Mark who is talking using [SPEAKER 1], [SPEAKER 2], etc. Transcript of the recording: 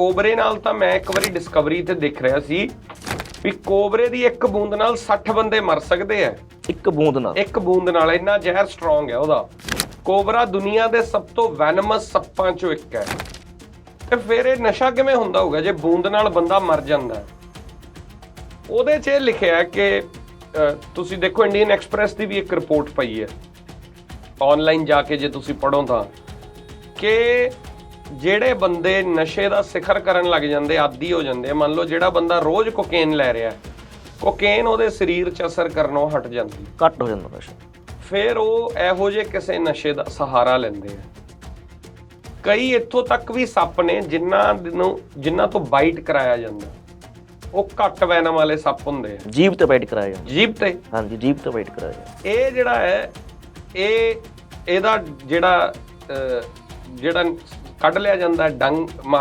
[SPEAKER 1] ਕੋਬਰੇ ਨਾਲ ਤਾਂ ਮੈਂ ਇੱਕ ਵਾਰੀ ਡਿਸਕਵਰੀ ਤੇ ਦੇਖ ਰਿਹਾ ਸੀ ਵੀ ਕੋਬਰੇ ਦੀ ਇੱਕ ਬੂੰਦ ਨਾਲ 60 ਬੰਦੇ ਮਰ ਸਕਦੇ ਆ।
[SPEAKER 2] ਇੱਕ ਬੂੰਦ ਨਾਲ?
[SPEAKER 1] ਇੱਕ ਬੂੰਦ ਨਾਲ ਇੰਨਾ ਜ਼ਹਿਰ ਸਟਰੋਂਗ ਹੈ ਉਹਦਾ। ਕੋਬਰਾ ਦੁਨੀਆ ਦੇ ਸਭ ਤੋਂ ਵੈਨਮਸ ਸੱਪਾਂ ਚੋਂ ਇੱਕ ਹੈ। ਤੇ ਫਿਰ ਇਹ ਨਸ਼ਾ ਕਿਵੇਂ ਹੁੰਦਾ ਹੋਊਗਾ ਜੇ ਬੂੰਦ ਨਾਲ ਬੰਦਾ ਮਰ ਜਾਂਦਾ? ਉਹਦੇ 'ਚ ਇਹ ਲਿਖਿਆ ਕਿ ਤੁਸੀਂ ਦੇਖੋ ਇੰਡੀਅਨ ਐਕਸਪ੍ਰੈਸ ਦੀ ਵੀ ਇੱਕ ਰਿਪੋਰਟ ਪਈ ਹੈ। ਆਨਲਾਈਨ ਜਾ ਕੇ ਜੇ ਤੁਸੀਂ ਪੜੋ ਤਾਂ ਕਿ ਜਿਹੜੇ ਬੰਦੇ ਨਸ਼ੇ ਦਾ ਸਿਖਰ ਕਰਨ ਲੱਗ ਜਾਂਦੇ ਆਦੀ ਹੋ ਜਾਂਦੇ ਮੰਨ ਲਓ ਜਿਹੜਾ ਬੰਦਾ ਰੋਜ਼ ਕੋਕੇਨ ਲੈ ਰਿਹਾ ਕੋਕੇਨ ਉਹਦੇ ਸਰੀਰ 'ਚ ਅਸਰ ਕਰਨੋਂ ਹਟ ਜਾਂਦੀ।
[SPEAKER 2] ਘੱਟ ਹੋ ਜਾਂਦਾ ਨਸ਼ਾ।
[SPEAKER 1] ਫਿਰ ਉਹ ਇਹੋ ਜਿਹੇ ਕਿਸੇ ਨਸ਼ੇ ਦਾ ਸਹਾਰਾ ਲੈਂਦੇ ਆ। ਕਈ ਇੱਥੋਂ ਤੱਕ ਵੀ ਸੱਪ ਨੇ ਜਿਨ੍ਹਾਂ ਨੂੰ ਜਿਨ੍ਹਾਂ ਤੋਂ ਬਾਈਟ ਕਰਾਇਆ ਜਾਂਦਾ। ਉਹ ਘੱਟ ਵੈਨਮ ਵਾਲੇ ਸੱਪ ਹੁੰਦੇ ਆ।
[SPEAKER 2] ਜੀਭ ਤੇ ਬੈਠ ਕਰਾਇਆ ਜਾਂਦਾ।
[SPEAKER 1] ਜੀਭ ਤੇ?
[SPEAKER 2] ਹਾਂਜੀ ਜੀਭ ਤੇ ਬੈਠ ਕਰਾਇਆ ਜਾਂਦਾ।
[SPEAKER 1] ਇਹ ਜਿਹੜਾ ਹੈ ਇਹ ਇਹਦਾ ਜਿਹੜਾ ਅਹ, ਜਿਹੜਾ ਕੱਢ ਲਿਆ ਜਾਂਦਾ ਡੰਗ ਮਾਰ